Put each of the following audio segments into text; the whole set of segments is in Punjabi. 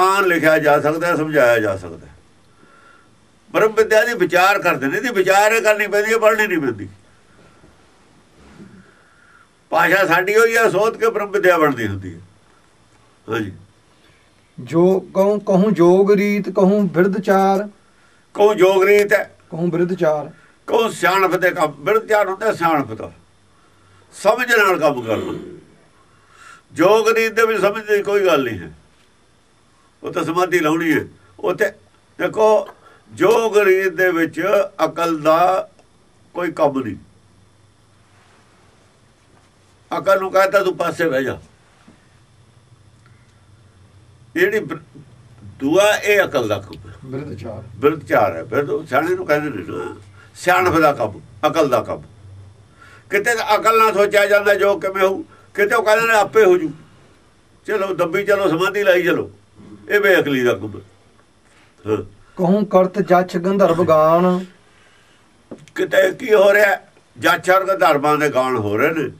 ਵਿਗਿਆਨ ਲਿਖਿਆ ਜਾ ਸਕਦਾ ਸਮਝਾਇਆ ਜਾ ਸਕਦਾ। ਬ੍ਰਹਮ ਵਿਦਿਆ ਦੀ ਵਿਚਾਰ ਕਰਦੇ ਨੇ ਇਹਦੀ ਵਿਚਾਰ ਕਰਨੀ ਪੈਂਦੀ ਹੈ ਪੜ੍ਹਨੀ ਨਹੀਂ ਪੈਂਦੀ। ਭਾਸ਼ਾ ਸਾਡੀ ਹੋਈ ਆ ਸੋਧ ਕੇ ਬ੍ਰਹਮ ਵਿਦਿਆ ਬਣਦੀ ਹੁੰਦੀ ਹੈ। ਹਾਂਜੀ। ਜੋ ਕਹੂੰ ਕਹੂੰ ਜੋਗ ਰੀਤ ਕਹੂੰ ਬਿਰਧ ਚਾਰ। ਕਹੂੰ ਜੋਗ ਰੀਤ ਹੈ। ਕਹੂੰ ਬਿਰਧ ਚਾਰ। ਕਹੂੰ ਸਿਆਣਪ ਦੇ ਕੰਮ ਬਿਰਧਿਆਨ ਹੁੰਦਾ ਸਿਆਣਪ ਦਾ। ਸਮਝ ਨਾਲ ਕੰਮ ਕਰਨਾ। ਜੋਗ ਰੀਤ ਦੇ ਵਿੱਚ ਸਮਝ ਦੀ ਕੋਈ ਗੱਲ ਨਹੀਂ ਹੈ। ਉਹ ਤਾਂ ਸਮਾਧੀ ਲਾਉਣੀ ਹੈ। ਉੱਥੇ ਦੇਖੋ ਜੋਗ ਰੀਤ ਦੇ ਵਿੱਚ ਅਕਲ ਦਾ ਕੋਈ ਕੰਮ ਨਹੀਂ। ਅਕਲ ਨੂੰ ਕਹਿੰਦਾ ਤੂੰ ਪਾਸੇ ਬਹਿ ਜਾ। ਜਿਹੜੀ ਦੁਆ ਇਹ ਅਕਲ ਦਾ ਕੰਮ ਹੈ। ਬਿਰਧ ਚਾਰ ਬਿਰਧ ਚਾਰ ਹੈ ਬਿਰਧ ਸਿਆਣੇ ਨੂੰ ਕਹਿੰਦੇ ਨੇ ਸਿਆਣਪ ਦਾ ਕੰਮ ਅਕਲ ਦਾ ਕੰਮ। ਕਿਤੇ ਅਕਲ ਨਾਲ ਸੋਚਿਆ ਜਾਂਦਾ ਜੋ ਕਿਵੇਂ ਹੋਊ। ਕਿਤੇ ਉਹ ਕਹਿੰਦੇ ਨੇ ਆਪੇ ਹੋ ਜੂ। ਚਲੋ ਦੱਬੀ ਚਲੋ ਸਮਾਧੀ ਲਾਈ ਚਲੋ। ਇਹ ਬੇਅਕਲੀ ਦਾ ਕੰਮ ਹੈ। ਕਹੂੰ ਕਰਤ ਜਛ ਗੰਧਰਵ ਗਾਨ ਕਿਤੇ ਕੀ ਹੋ ਰਿਹਾ? ਜਾਚਰ ਦੇ ਧਰਮਾਂ ਦੇ ਗਾਣ ਹੋ ਰਹੇ ਨੇ।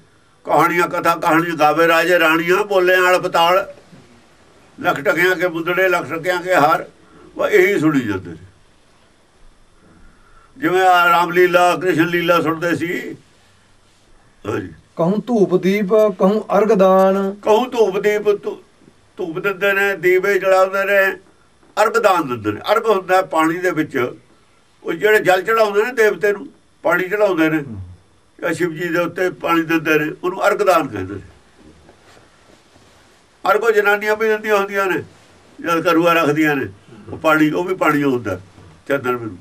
ਕਹਾਣੀਆਂ ਕਥਾ ਕਹਾਣੀਆਂ ਗਾਵੇ ਰਾਜੇ ਰਾਣੀਆਂ ਬੋਲੇ ਆਲ ਪਤਾਲ। ਲੱਖ ਟਕਿਆਂ ਕੇ ਬੁੱਧੜੇ ਲੱਖ ਟਕਿਆਂ ਕੇ ਹਾਰ। ਉਹ ਇਹੀ ਸੁਣੀ ਜਾਂਦੇ ਨੇ ਜਿਵੇਂ ਆ ਰਾਮ ਲੀਲਾ ਕ੍ਰਿਸ਼ਨ ਲੀਲਾ ਸੁਣਦੇ ਸੀ। ਹਾਂਜੀ। ਕਹੂੰ ਧੂਪ ਦੀਪ ਕਹੂੰ ਅਰਗ ਦਾਨ ਕਹੂੰ ਧੂਪ ਦੀਪ ਧੂਪ ਦਿੰਦੇ ਨੇ, ਦੀਵੇ ਜਲਾਉਂਦੇ ਨੇ ਅਰਗ ਦਾਨ ਦਿੰਦੇ ਨੇ। ਅਰਗ ਹੁੰਦਾ ਪਾਣੀ ਦੇ ਵਿੱਚ। ਉਹ ਜਿਹੜੇ ਜਲ ਚੜਾਉਂਦੇ ਨੇ ਦੇਵਤੇ ਨੂੰ, ਪਾਣੀ ਚੜਾਉਂਦੇ ਨੇ। ਜਾਂ ਸ਼ਿਵ ਜੀ ਦੇ ਉੱਤੇ ਪਾਣੀ ਦਿੰਦੇ ਨੇ, ਉਹਨੂੰ ਅਰਗ ਦਾਨ ਕਹਿੰਦੇ ਨੇ। ਅਰਗੋ ਜਨਾਨੀਆਂ ਵੀ ਦਿੰਦੀਆਂ ਹੁੰਦੀਆਂ ਨੇ, ਜਦ ਕਰੂਆ ਰੱਖਦੀਆਂ ਨੇ। ਉਹ ਪਾਣੀ, ਉਹ ਵੀ ਪਾਣੀ ਹੁੰਦਾ, ਚੰਦਨ ਨੂੰ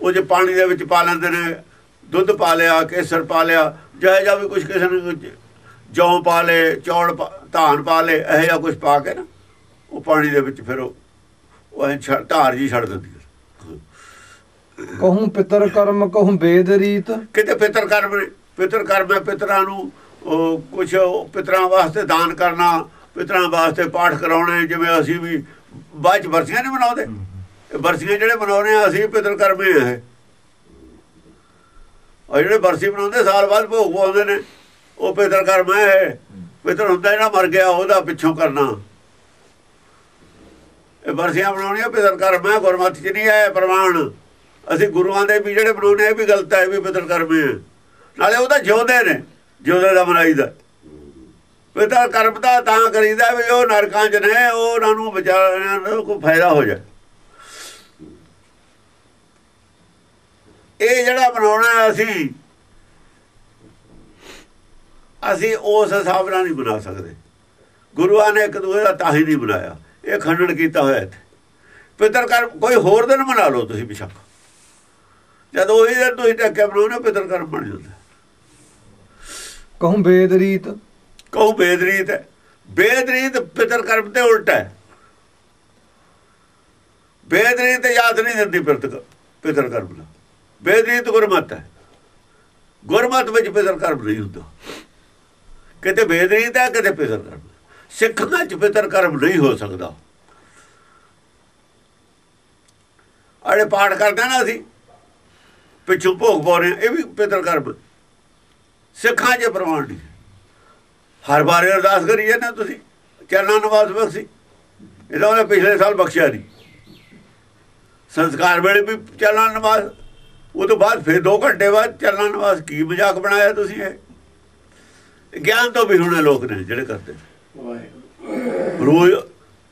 ਉਹ ਜੇ ਪਾਣੀ ਦੇ ਵਿੱਚ ਪਾ ਲੈਂਦੇ ਨੇ, ਦੁੱਧ ਪਾ ਲਿਆ, ਕੇਸਰ ਪਾ ਲਿਆ, ਜਿਹੋ ਜਿਹਾ ਵੀ ਕੁਝ ਕਿਸੇ ਨੇ ਜੌਂ ਪਾ ਲੇ ਚੌਲ ਧਾਨ ਪਾ ਲੇ ਇਹੋ ਜਿਹਾ ਕੁਝ ਪਾ ਕੇ ਨਾ ਉਹ ਪਾਣੀ ਦੇ ਵਿੱਚ ਫਿਰ ਉਹ ਉਹ ਧਾਰ ਜੀ ਛੱਡ ਦਿੰਦੀ ਕਹੂੰ ਪਿਤਰ ਕਰਮ ਕਹੂੰ ਵੇਦ ਰੀਤ। ਕਿਤੇ ਪਿਤਰ ਕਰਮ ਪਿਤਰ ਕਰਮ ਹੈ ਪਿਤਰਾਂ ਨੂੰ ਉਹ ਕੁਝ ਪਿਤਰਾਂ ਵਾਸਤੇ ਦਾਨ ਕਰਨਾ ਪਿਤਰਾਂ ਵਾਸਤੇ ਪਾਠ ਕਰਾਉਣੇ ਜਿਵੇਂ ਅਸੀਂ ਵੀ ਬਾਅਦ ਚ ਵਰਸੀਆਂ ਨਹੀਂ ਮਨਾਉਂਦੇ? ਇਹ ਵਰਸੀਆਂ ਜਿਹੜੇ ਮਨਾਉਣੇ ਆ ਅਸੀਂ ਪਿਤਰ ਕਰਮੇ ਆ ਇਹ। ਜਿਹੜੇ ਵਰਸੀ ਮਨਾਉਂਦੇ ਸਾਲ ਬਾਅਦ ਭੋਗ ਪਾਉਂਦੇ ਨੇ। ਉਹ ਪਿਤਰ ਕਰਮ ਹੈ ਪਿਤਰ ਹੁੰਦਾ ਜਿਹੜਾ ਮਰ ਗਿਆ, ਉਹਦਾ ਪਿੱਛੋਂ ਕਰਨਾ। ਇਹ ਵਰਸੀਆਂ ਬਣਾਉਣੀਆਂ ਪਿਤਰ ਕਰਮ ਹੈ ਗੁਰਮਤਿ ਚ ਨਹੀਂ ਆਇਆ ਪ੍ਰਮਾਣ ਅਸੀਂ ਗੁਰੂਆਂ ਦੇ ਵੀ ਜਿਹੜੇ ਬਣਾਉਣੇ ਇਹ ਵੀ ਗਲਤ ਹੈ ਵੀ ਪਿਤਰ ਕਰਮ ਹੈ ਨਾਲੇ ਉਹ ਤਾਂ ਜਿਉਂਦੇ ਨੇ, ਜਿਉਂਦੇ ਦਾ ਮਨਾਈਦਾ ਪਿਤਰ ਕਰਮ ਦਾ ਤਾਂ ਕਰੀਦਾ ਵੀ ਉਹ ਨਰਕਾਂ 'ਚ ਨੇ, ਉਹ ਉਹਨਾਂ ਨੂੰ ਵਿਚਾਰਿਆਂ ਨੂੰ ਕੋਈ ਫਾਇਦਾ ਹੋ ਜਾਏ। ਇਹ ਜਿਹੜਾ ਬਣਾਉਣਾ ਅਸੀਂ ਅਸੀਂ ਉਸ ਹਿਸਾਬ ਨਾਲ ਨਹੀਂ ਬਣਾ ਸਕਦੇ। ਗੁਰੂਆਂ ਨੇ ਇੱਕ ਦੂਜੇ ਦਾ ਤਾਂ ਹੀ ਨਹੀਂ ਬਣਾਇਆ। ਇਹ ਖੰਡਨ ਕੀਤਾ ਹੋਇਆ ਇੱਥੇ। ਪਿਤਰ ਕਰਮ ਕੋਈ ਹੋਰ ਦਿਨ ਬਣਾ ਲਓ ਤੁਸੀਂ ਬਿਸ਼ੱਕ ਜਦ ਉਹੀ ਦਿਨ ਤੁਸੀਂ ਟੱਕੇ ਬਣਾਉਣੇ ਪਿਤਰ ਕਰਮ ਬਣ ਜਾਂਦਾ। ਕਹੂੰ ਵੇਦ ਰੀਤ। ਕਹੂ ਬੇਦਰੀਤ ਹੈ। ਬੇਦਰੀਤ ਪਿਤਰ ਕਰਮ ਤੇ ਉਲਟਾ ਹੈ। ਬੇਦਰੀਤ ਯਾਦ ਨਹੀਂ ਦਿੰਦੀ ਪਿਤਰ ਪਿਤਰ ਕਰਮ ਦਾ ਬੇਦਰੀਤ ਗੁਰਮਤ ਹੈ। ਗੁਰਮਤ ਵਿੱਚ ਪਿਤਰ ਕਰਮ ਨਹੀਂ ਹੁੰਦਾ। ਕਿਤੇ ਬੇਦਰੀ ਦਾ ਕਿਤੇ ਪਿਤਰ ਕਰਮ ਸਿੱਖਾਂ ਚ ਪਿਤਰ ਕਰਮ ਨਹੀਂ ਹੋ ਸਕਦਾ। ਅੜੇ ਪਾਠ ਕਰਦੇ ਨਾ ਅਸੀਂ ਪਿੱਛੋਂ ਭੋਗ ਪਾਉਣੇ ਇਹ ਵੀ ਪਿਤਰ ਕਰਮ ਸਿੱਖਾਂ 'ਚ ਪ੍ਰਮਾਣ ਨਹੀਂ। ਹਰ ਵਾਰ ਅਰਦਾਸ ਕਰੀਏ ਨਾ ਤੁਸੀਂ, ਚਰਨਾਂ ਨਵਾਜ਼ ਬਖਸ਼ੀ। ਇਹਦਾ ਉਹਨੇ ਪਿਛਲੇ ਸਾਲ ਬਖਸ਼ਿਆ ਨਹੀਂ। ਸੰਸਕਾਰ ਵੇਲੇ ਵੀ ਚਰਨਾਂ ਨਵਾਜ਼ ਉਹ ਤੋਂ ਬਾਅਦ ਫਿਰ 2 ਘੰਟੇ ਬਾਅਦ ਚਰਨਾਂ ਨਵਾਜ਼ ਕੀ ਮਜ਼ਾਕ ਬਣਾਇਆ ਤੁਸੀਂ ਇਹ? ਗਿਆਨ ਤੋਂ ਵੀ ਹੁਣੇ ਲੋਕ ਨੇ ਜਿਹੜੇ ਕਰਦੇ ਰੋਜ਼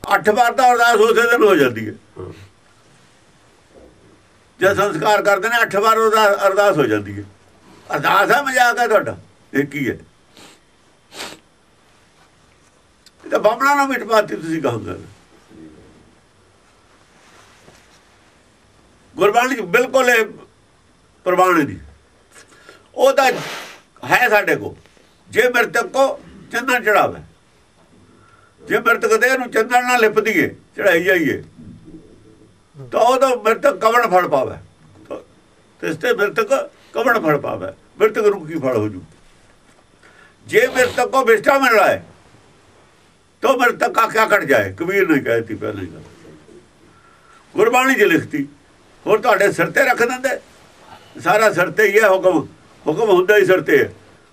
8 ਵਾਰ ਦਾ ਅਰਦਾਸ ਉਸੇ ਦਿਨ ਹੋ ਜਾਂਦੀ ਹੈ। ਜਦ ਸੰਸਕਾਰ ਕਰਦੇ ਨੇ 8 ਵਾਰ ਉਹਦਾ ਅਰਦਾਸ ਹੋ ਜਾਂਦੀ ਹੈ। ਅਰਦਾਸ ਹੈ ਮਜ਼ਾਕ ਹੈ ਤੁਹਾਡਾ ਇਹ ਕੀ ਹੈ। ਇਹ ਤਾਂ ਬਾਹਮਣਾ ਨੂੰ ਮਿਟਵਾਤੀ ਤੁਸੀਂ ਕਹੋਗੇ ਗੁਰਬਾਣੀ ਬਿਲਕੁਲ ਪ੍ਰਵਾਨ ਨਹੀਂ। ਉਹ ਤਾਂ ਹੈ ਸਾਡੇ ਕੋ ਜੇ ਮਰਤਕ ਕੋ ਚੰਦਨ ਚੜਾਵੇ ਜੇ ਮਰਤਕ ਦੇ ਨੂੰ ਚੰਦਨ ਨਾਲ ਲਿਪ ਦਈਏ ਚੜਾਈ ਜਾਈਏ ਤਾਂ ਉਹ ਤਾਂ ਮਰਤਕ ਕਵਣ ਫੜ ਪਾਵੇ ਤੇ ਇਸ ਤੇ ਮਰਤਕ ਕਵਣ ਫੜ ਪਾਵੇ ਮਰਤਕ ਨੂੰ ਕੀ ਫੜ ਹੋ ਜੂ ਜੇ ਮਰਤਕ ਕੋ ਵਿਸ਼ਟਾ ਮਿਲ ਰਹਾ ਹੈ तो मृतक का क्या कट जाए कबीर ने कहती पहले ਗੱਲ ਗੁਰਬਾਣੀ 'ਚ ਲਿਖਤੀ ਹੋਰ ਤੁਹਾਡੇ ਸਿਰ ਤੇ ਰੱਖ ਦਿੰਦੇ ਸਾਰਾ ਸਿਰ ਤੇ ਹੀ ਹੈ ਹੁਕਮ ਹੁਕਮ ਹੁੰਦਾ ਹੀ ਸਿਰ ਤੇ ਹੈ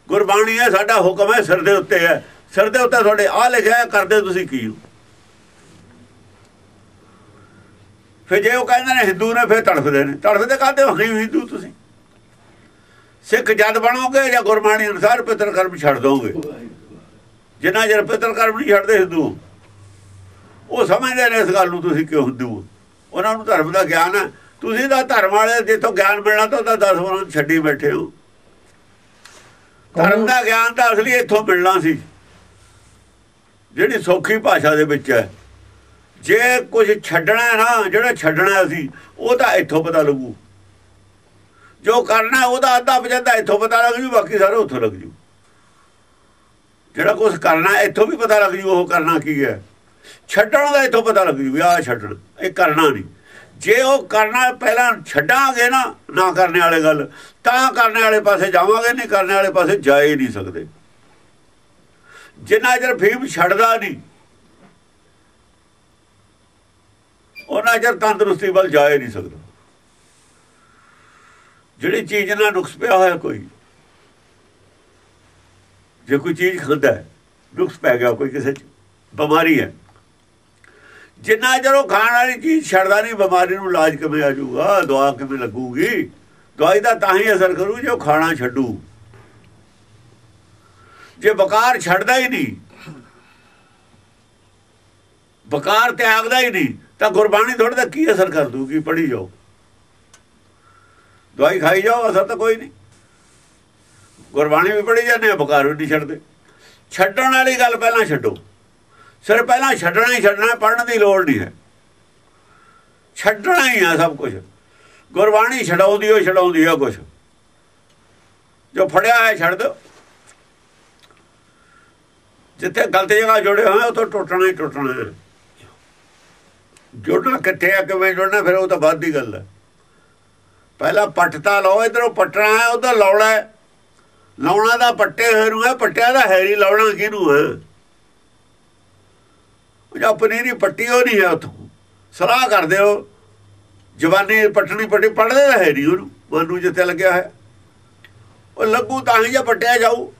ਗੁਰਬਾਣੀ ਹੈ, ਸਾਡਾ ਹੁਕਮ ਹੈ, ਸਿਰ ਦੇ ਉੱਤੇ ਹੈ। ਸਿਰ ਦੇ ਉੱਤੇ ਤੁਹਾਡੇ ਆ ਲਿਖਿਆ ਹੈ, ਕਰਦੇ ਤੁਸੀਂ ਕੀ ਹੋ? ਫਿਰ ਜੇ ਉਹ ਕਹਿੰਦੇ ਨੇ ਹਿੰਦੂ ਨੇ, ਫਿਰ ਤੜਫਦੇ ਨੇ। ਤੜਫਦੇ ਕਾਹਦੇ ਹੋ? ਨਹੀਂ ਹਿੰਦੂ ਤੁਸੀਂ। ਸਿੱਖ ਜਦ ਬਣੋਗੇ ਜਾਂ ਗੁਰਬਾਣੀ ਅਨੁਸਾਰ ਪਿਤਰ ਕਰਮ ਛੱਡ ਦੋਗੇ? ਜਿੰਨਾ ਚਿਰ ਪਿਤਰ ਕਰਮ ਨਹੀਂ ਛੱਡਦੇ ਹਿੰਦੂ, ਉਹ ਸਮਝਦੇ ਨੇ ਇਸ ਗੱਲ ਨੂੰ ਤੁਸੀਂ ਕਿਉਂ ਹਿੰਦੂ ਹੋ। ਉਹਨਾਂ ਨੂੰ ਧਰਮ ਦਾ ਗਿਆਨ ਹੈ। ਤੁਸੀਂ ਤਾਂ ਧਰਮ ਵਾਲੇ, ਜਿੱਥੋਂ ਗਿਆਨ ਮਿਲਣਾ ਤਾਂ ਉਹਦਾ 10 ਵਾਰਾਂ ਛੱਡੀ ਬੈਠੇ ਹੋ। ਧਰਮ ਦਾ ਗਿਆਨ ਤਾਂ ਅਸਲੀ ਇੱਥੋਂ ਮਿਲਣਾ ਸੀ। ਜਿਹੜੀ ਸੌਖੀ ਭਾਸ਼ਾ ਦੇ ਵਿੱਚ ਹੈ। ਜੇ ਕੁਝ ਛੱਡਣਾ ਹੈ ਨਾ ਜਿਹੜਾ ਛੱਡਣਾ ਸੀ ਉਹ ਤਾਂ ਇੱਥੋਂ ਪਤਾ ਲੱਗੂ। ਜੋ ਕਰਨਾ ਹੈ ਉਹਦਾ ਅੱਧਾ ਪਜੰਦਾ ਇੱਥੋਂ ਪਤਾ ਲੱਗ ਜੂ ਬਾਕੀ ਸਾਰਾ ਉੱਥੋਂ ਲੱਗ ਜੂ। ਜਿਹੜਾ ਕੁਝ ਕਰਨਾ ਇੱਥੋਂ ਵੀ ਪਤਾ ਲੱਗ ਜੂ ਉਹ ਕਰਨਾ ਕੀ ਹੈ। ਛੱਡਣ ਦਾ ਇੱਥੋਂ ਪਤਾ ਲੱਗ ਜੂ ਵੀ ਆਹ ਛੱਡਣ ਇਹ ਕਰਨਾ ਨਹੀਂ। ਜੇ ਉਹ ਕਰਨਾ ਪਹਿਲਾਂ ਛੱਡਾਂਗੇ ਨਾ ਨਾ ਕਰਨੇ ਵਾਲੇ ਗੱਲ, ਤਾਂ ਕਰਨੇ ਵਾਲੇ ਪਾਸੇ ਜਾਵਾਂਗੇ, ਨਹੀਂ ਕਰਨੇ ਵਾਲੇ ਪਾਸੇ ਜਾ ਹੀ ਨਹੀਂ ਸਕਦੇ। ਜਿੰਨਾ ਚਿਰ ਫੀਮ ਛੱਡਦਾ ਨਹੀਂ, ਉਹਨਾਂ ਚਿਰ ਤੰਦਰੁਸਤੀ ਵੱਲ ਜਾ ਹੀ ਨਹੀਂ ਸਕਦਾ। ਜਿਹੜੀ ਚੀਜ਼ ਨਾਲ ਨੁਕਸ ਪਿਆ ਹੋਇਆ ਕੋਈ, ਜੇ ਕੋਈ ਚੀਜ਼ ਖਾਂਦਾ ਨੁਕਸ ਪੈ ਗਿਆ ਕੋਈ ਕਿਸੇ ਚ, ਬਿਮਾਰੀ ਹੈ ਜਿੰਨਾ ਚਿਰ ਉਹ ਖਾਣ ਵਾਲੀ ਚੀਜ਼ ਛੱਡਦਾ ਨਹੀਂ, ਬਿਮਾਰੀ ਨੂੰ ਇਲਾਜ ਕਿਵੇਂ ਆ ਜਾਊਗਾ, ਦਵਾ ਕਿਵੇਂ ਲੱਗੂਗੀ? ਦਵਾਈ ਦਾ ਤਾਂ ਹੀ ਅਸਰ ਕਰੂ ਜੇ ਉਹ ਖਾਣਾ ਛੱਡੂ। ਜੇ ਬਕਾਰ ਛੱਡਦਾ ਹੀ ਨਹੀਂ ਬਕਾਰ ਤਿਆਗਦਾ ਹੀ ਨਹੀਂ, ਤਾਂ ਗੁਰਬਾਣੀ ਥੋੜਾ ਦਾ ਕੀ ਅਸਰ ਕਰ ਦੂਗੀ ਪੜੀ ਜਾਓ। ਦਵਾਈ ਖਾਈ ਜਾਓ, ਅਸਰ ਤਾਂ ਕੋਈ ਨਹੀਂ। ਗੁਰਬਾਣੀ ਵੀ ਪੜੀ ਜਾਂਦੇ ਆ ਬਕਾਰ ਵੀ ਨਹੀਂ ਛੱਡਦੇ। ਛੱਡਣ ਵਾਲੀ ਗੱਲ ਪਹਿਲਾਂ ਛੱਡੋ। ਸਿਰ ਪਹਿਲਾਂ ਛੱਡਣਾ ਹੀ ਛੱਡਣਾ ਪੜਨ ਦੀ ਲੋੜ ਨਹੀਂ ਹੈ। ਛੱਡਣਾ ਹੀ ਆ ਸਭ ਕੁਝ ਗੁਰਬਾਣੀ ਛਡਾਉਂਦੀ ਹੋ ਛਡਾਉਂਦੀ ਆ ਕੁਝ ਜੋ ਫੜਿਆ ਹੈ ਛੱਡ ਦਿਓ। ਜਿੱਥੇ ਗਲਤ ਜਗ੍ਹਾ ਜੁੜੇ ਹੋਏ ਉਹ ਤੋਂ ਟੁੱਟਣਾ ਹੀ ਟੁੱਟਣਾ ਹੈ। ਜੁੜਨਾ ਕਿੱਥੇ ਆ, ਕਿਵੇਂ ਜੁੜਨਾ, ਫਿਰ ਉਹ ਤਾਂ ਬਾਅਦ ਦੀ ਗੱਲ ਹੈ। ਪਹਿਲਾਂ ਪੱਟਤਾ ਲਓ, ਇਧਰੋਂ ਪੱਟਣਾ ਹੈ, ਉਧਰ ਲਾਉਣਾ ਹੈ। ਲਾਉਣਾ ਦਾ ਪੱਟੇ ਹੋਏ ਨੂੰ ਹੈ, ਪੱਟਿਆ ਦਾ ਹੈਰੀ ਲਾਉਣਾ ਕਿਹਨੂੰ ਹੈ? ਜੋ ਪਨੀਰੀ ਪੱਟੀ ਉਹ ਨਹੀਂ ਹੈ ਉਥੋਂ। ਸਲਾਹ ਕਰਦੇ ਹੋ। ਜਵਾਨੀ ਪੱਟਣੀ ਪੱਟੀ ਪੜਦੇ ਦਾ ਨਹੀਂ ਉਹਨੂੰ, ਮਨ ਨੂੰ ਜਿੱਥੇ ਲੱਗਿਆ ਹੈ ਉਹ ਲੱਗੂ ਤਾਂ ਹੀ ਜਾਂ ਪੱਟਿਆ ਜਾਊ।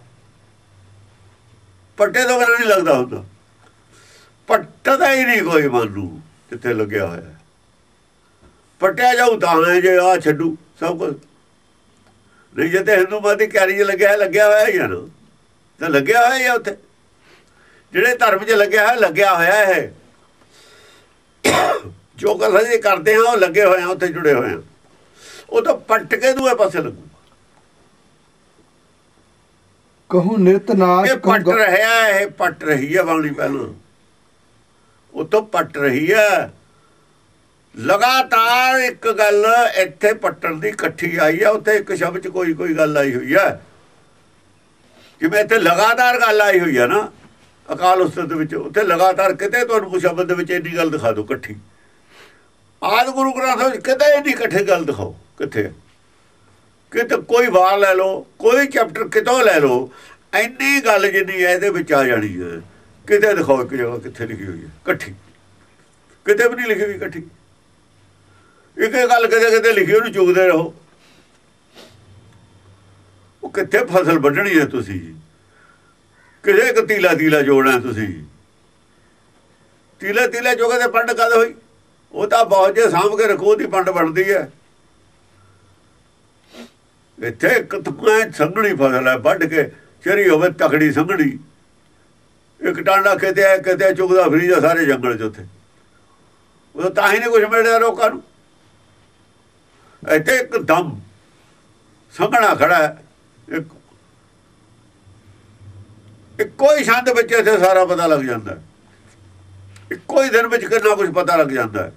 ਪੱਟੇ ਤੋਂ ਬਿਨਾਂ ਨਹੀਂ ਲੱਗਦਾ ਹੁੰਦਾ। ਪੱਟਦਾ ਹੀ ਨਹੀਂ ਕੋਈ ਮਨ ਨੂੰ ਜਿੱਥੇ ਲੱਗਿਆ ਹੋਇਆ। ਹੈ। ਪੱਟਿਆ ਜਾਊ ਤਾਂ ਹੈ ਜੇ ਆ ਛੱਡੂ, ਸਭ ਕੁਝ। ਨਹੀਂ ਜੇ ਹਿੰਦੂ ਮਾਦੀ ਕੈਰੀ ਲੱਗਿਆ ਲੱਗਿਆ ਹੋਇਆ ਹੀ ਆ ਨਾ। ਤਾਂ ਲੱਗਿਆ ਹੋਇਆ ਹੀ ਆ ਉੱਥੇ। ਜਿਹੜੇ ਧਰਮ 'ਚ ਲੱਗਿਆ ਹੈ ਲੱਗਿਆ ਹੋਇਆ ਹੈ ਜੋ ਗੱਲ ਅਸੀਂ ਕਰਦੇ ਹਾਂ ਉਹ ਲੱਗੇ ਹੋਏ ਆ ਉੱਥੇ ਜੁੜੇ ਹੋਏ ਆ। ਉਹ ਤਾਂ ਪੱਟ ਕੇ ਦੂਏ ਪਾਸੇ ਲੱਗੂ। ਕਹੂੰ ਨਿਰਤ ਨਾਚ ਇਹ ਪੱਟ ਰਿਹਾ ਹੈ, ਇਹ ਪੱਟ ਰਹੀ ਹੈ ਬਾਣੀ ਪਹਿਲਾਂ। ਉਹ ਤੋਂ ਪੱਟ ਰਹੀ ਹੈ। ਲਗਾਤਾਰ ਇੱਕ ਗੱਲ ਇੱਥੇ ਪੱਟਣ ਦੀ ਇਕੱਠੀ ਆਈ ਹੈ ਉੱਥੇ ਇੱਕ ਸ਼ਬਦ ਚ ਕੋਈ ਕੋਈ ਗੱਲ ਆਈ ਹੋਈ ਹੈ। ਜਿਵੇਂ ਇੱਥੇ ਲਗਾਤਾਰ ਗੱਲ ਆਈ ਹੋਈ ਹੈ ਨਾ ਅਕਾਲ ਉਸਤਤ ਵਿੱਚ, ਉੱਥੇ ਲਗਾਤਾਰ ਕਿਤੇ ਤੁਹਾਨੂੰ ਕੋਈ ਸ਼ਬਦ ਦੇ ਵਿੱਚ ਇੰਨੀ ਗੱਲ ਦਿਖਾ ਦਿਓ ਇਕੱਠੀ। ਆਦ ਗੁਰੂ ਗ੍ਰੰਥ ਵਿੱਚ ਕਿਤੇ ਇੰਨੀ ਇਕੱਠੇ ਗੱਲ ਦਿਖਾਓ, ਕਿੱਥੇ? ਕਿਤੇ ਕੋਈ ਵਾਰ ਲੈ ਲਓ, ਕੋਈ ਚੈਪਟਰ ਕਿਤੋਂ ਲੈ ਲਓ, ਇੰਨੀ ਗੱਲ ਜਿੰਨੀ ਹੈ, ਇਹਦੇ ਵਿੱਚ ਆ ਜਾਣੀ ਹੈ। ਕਿਤੇ ਦਿਖਾਓ ਇੱਕ ਜਗ੍ਹਾ ਕਿੱਥੇ ਲਿਖੀ ਹੋਈ ਹੈ, ਇਕੱਠੀ। ਕਿਤੇ ਵੀ ਨਹੀਂ ਲਿਖੀ ਹੋਈ ਇਕੱਠੀ। ਇੱਕ ਇੱਕ ਗੱਲ ਕਿਤੇ ਕਿਤੇ ਲਿਖੀ ਉਹਨੂੰ ਚੁਗਦੇ ਰਹੋ। ਉਹ ਕਿੱਥੇ ਫਸਲ ਵੱਢਣੀ ਹੈ ਤੁਸੀਂ? ਜੀ ਕਿਸੇ ਇੱਕ ਤੀਲਾ ਤੀਲਾ ਜੋੜਨਾ ਤੁਸੀਂ? ਤੀਲੇ ਤੀਲੇ ਜੋਗੇ ਤੇ ਪੰਡ ਕਦ ਹੋਈ? ਉਹ ਤਾਂ ਬਹੁਤ ਜੇ ਸਾਂਭ ਕੇ ਰੱਖੋ, ਉਹਦੀ ਪੰਡ ਬਣਦੀ ਹੈ। ਇੱਥੇ ਇੱਕ ਤੁਕਾਂ ਸੰਘਣੀ ਫਸਲ ਹੈ, ਵੱਢ ਕੇ ਚਰੀ ਹੋਵੇ, ਤਕੜੀ ਸੰਘਣੀ। ਇੱਕ ਟਾਂਡਾ ਕਿਤੇ ਹੈ ਕਿਤੇ ਚੁਗਦਾ ਫਰੀ ਦਾ ਸਾਰੇ ਜੰਗਲ ਚ ਉੱਥੇ। ਉਹ ਤਾਂ ਹੀ ਨਹੀਂ ਕੁਝ ਮਿਲਿਆ ਲੋਕਾਂ ਨੂੰ। ਇੱਥੇ ਇੱਕ ਦਮ ਸੰਘਣਾ ਖੜਾ ਇੱਕ ਇੱਕੋ ਹੀ ਛੰਦ ਵਿੱਚ ਇੱਥੇ ਸਾਰਾ ਪਤਾ ਲੱਗ ਜਾਂਦਾ। ਇੱਕੋ ਹੀ ਦਿਨ ਵਿੱਚ ਕਿੰਨਾ ਕੁਝ ਪਤਾ ਲੱਗ ਜਾਂਦਾ। ਹੈ